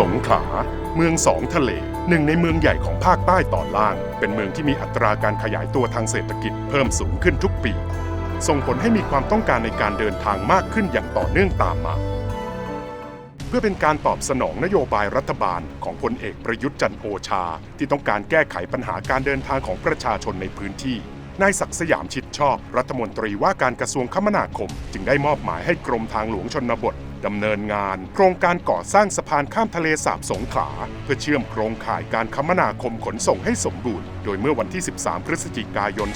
สงขลา เมืองสองทะเล หนึ่งในเมืองใหญ่ของภาคใต้ตอนล่าง เป็นเมืองที่มีอัตราการขยายตัวทางเศรษฐกิจเพิ่มสูงขึ้นทุกปี ส่งผลให้มีความต้องการในการเดินทางมากขึ้นอย่างต่อเนื่องตามมา เพื่อเป็นการตอบสนองนโยบายรัฐบาลของพลเอกประยุทธ์จันโอชา ที่ต้องการแก้ไขปัญหาการเดินทางของประชาชนในพื้นที่นายศักดิ์สยามชิดชอบ รัฐมนตรีว่าการกระทรวงคมนาคม จึงได้มอบหมายให้กรมทางหลวงชนบท ดำเนินงาน โครงการก่อสร้างสะพานข้ามทะเลสาบสงขลา เพื่อเชื่อมโครงข่ายการคมนาคมขนส่งให้สมบูรณ์ โดยเมื่อวันที่ 13 พฤศจิกายน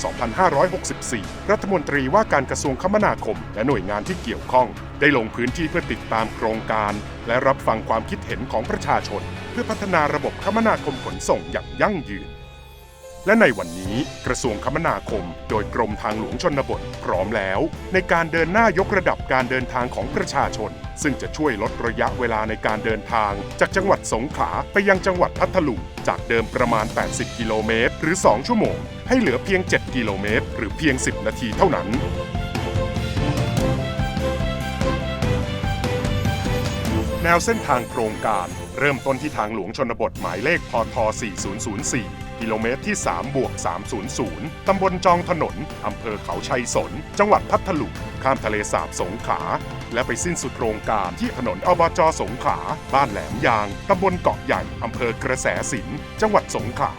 2564 รัฐมนตรีว่าการกระทรวงคมนาคม และหน่วยงานที่เกี่ยวข้อง ได้ลงพื้นที่เพื่อติดตามโครงการ และรับฟังความคิดเห็นของประชาชน เพื่อพัฒนาระบบคมนาคมขนส่งอย่างยั่งยืนและในวันนี้กระทรวงคมนาคม โดยกรมทางหลวงชนบทพร้อมแล้ว ในการเดินหน้ายกระดับการเดินทางของประชาชน ซึ่งจะช่วยลดระยะเวลาในการเดินทาง จากจังหวัดสงขลาไปยังจังหวัดพัทลุงจากเดิมประมาณ 80 กิโลเมตร หรือ 2 ชั่วโมง ให้เหลือเพียง 7 กิโลเมตร หรือเพียง 10 นาทีเท่านั้นแนวเส้นทางโครงการ เริ่มต้นที่ทางหลวงชนบทหมายเลขพท4004 กิโลเมตรที่ 3 บวก 300 ตำบลจองถนน อำเภอเขาชัยสน จังหวัดพัทลุง ข้ามทะเลสาบสงขลา และไปสิ้นสุดโครงการที่ถนนอบจสงขลา บ้านแหลมยาง ตำบลเกาะใหญ่ อำเภอกระแสสิน จังหวัดสงขลา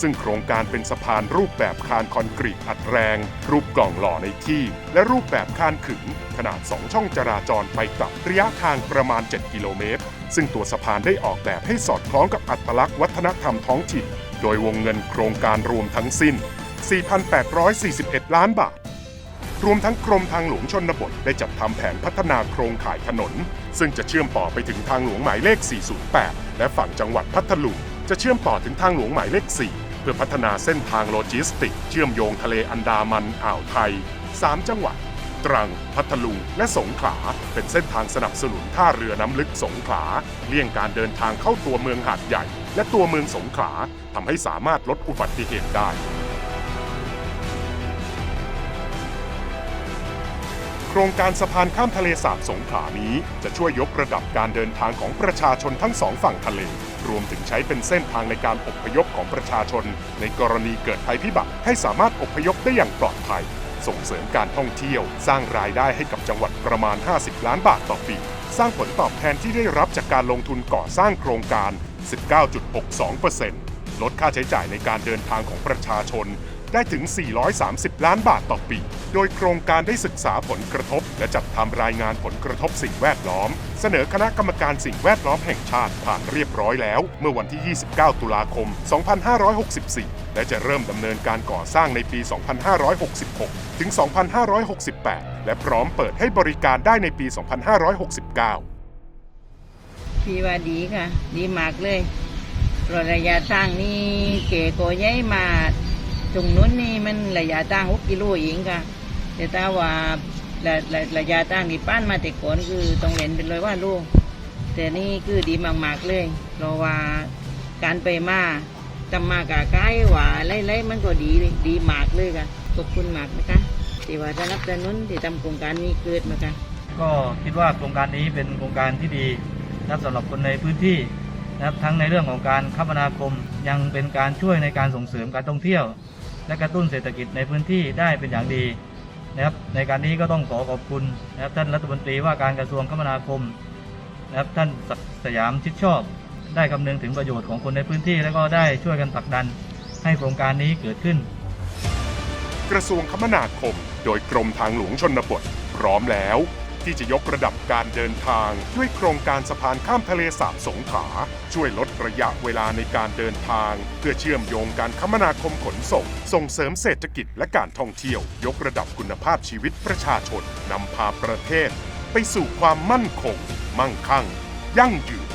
ซึ่งโครงการเป็นสะพานรูปแบบคานคอนกรีตอัดแรง รูปกล่องหล่อในที่ และรูปแบบคานขึง ขนาด 2 ช่องจราจรไปกลับระยะทางประมาณ 7 กิโลเมตร ซึ่งตัวสะพานได้ออกแบบให้สอดคล้องกับอัตลักษณ์วัฒนธรรมท้องถิ่น โดยวงเงินโครงการรวมทั้งสิ้น 4,841 ล้านบาท รวมทั้งกรมทางหลวงชนบทได้จัดทำแผนพัฒนาโครงข่ายถนน ซึ่งจะเชื่อมต่อไปถึงทางหลวงหมายเลข 408 และฝั่งจังหวัดพัทลุงจะเชื่อมต่อถึงทางหลวงหมายเลข 4 เพื่อพัฒนาเส้นทางโลจิสติก เชื่อมโยงทะเลอันดามันอ่าวไทย 3 จังหวัด ตรัง พัทลุง และสงขลา เป็นเส้นทางสนับสนุนท่าเรือน้ำลึกสงขลา เลี่ยงการเดินทางเข้าตัวเมืองหาดใหญ่ และตัวเมืองสงขลาทำให้สามารถลดอุบัติเหตุได้ โครงการสะพานข้ามทะเลสาบสงขลานี้ จะช่วยยกระดับการเดินทางของประชาชนทั้งสองฝั่งทะเล รวมถึงใช้เป็นเส้นทางในการอบพยพของประชาชน ในกรณีเกิดภัยพิบัติให้สามารถอบพยพได้อย่างปลอดภัย ส่งเสริมการท่องเที่ยว สร้างรายได้ให้กับจังหวัดประมาณ 50 ล้านบาทต่อปี สร้างผลตอบแทนที่ได้รับจากการลงทุนก่อสร้างโครงการ 19.62%ลดค่าใช้จ่ายในการเดินทางของประชาชน ได้ถึง 430 ล้านบาทต่อปี โดยโครงการได้ศึกษาผลกระทบ และจัดทำรายงานผลกระทบสิ่งแวดล้อม เสนอคณะกรรมการสิ่งแวดล้อมแห่งชาติผ่านเรียบร้อยแล้ว เมื่อวันที่ 29 ตุลาคม 2564 และจะเริ่มดำเนินการก่อสร้างในปี 2566 ถึง 2568 และพร้อมเปิดให้บริการได้ในปี 2569พี่ว่าดีค่ะ ดีมากเลยราะระยะทางนี่เก๋โกย้ายมา ตรงนู้นนี่มันระยะทางหกกิโลเองค่ะ แต่ถ้าว่าระระระยะทางที่ป้านมาแต่ก่อนคือต้องเล่นเป็นร้อยว่าลูกแต่นี่คือดีมากๆเลยเพราะว่าการไปมาจำมากะใกล้ว่าไล่ๆมันก็ดีดีมากเลยค่ะขอบคุณมากนะคะที่ว่าสนับสนุนที่ทำโครงการนี้เกิดมาค่ะก็คิดว่าโครงการนี้เป็นโครงการที่ดีนะครับสำหรับคนในพื้นที่ นะครับทั้งในเรื่องของการคมนาคมยังเป็นการช่วยในการส่งเสริมการท่องเที่ยว และกระตุ้นเศรษฐกิจในพื้นที่ได้เป็นอย่างดีนะครับในการนี้ก็ต้องขอขอบคุณนะครับท่านรัฐมนตรีว่าการกระทรวงคมนาคมนะครับท่านสยามชิดชอบ ได้คำนึงถึงประโยชน์ของคนในพื้นที่ และก็ได้ช่วยกันผลักดันให้โครงการนี้เกิดขึ้น กระทรวงคมนาคม โดยกรมทางหลวงชนบท พร้อมแล้ว ที่จะยกระดับการเดินทางด้วยโครงการสะพานข้ามทะเลสาบสงขลาช่วยลดระยะเวลาในการเดินทาง เพื่อเชื่อมโยงการคมนาคมขนส่ง ส่งเสริมเศรษฐกิจและการท่องเที่ยว ยกระดับคุณภาพชีวิตประชาชนนำพาประเทศ ไปสู่ความมั่นคง มั่งคั่ง ยั่งยืน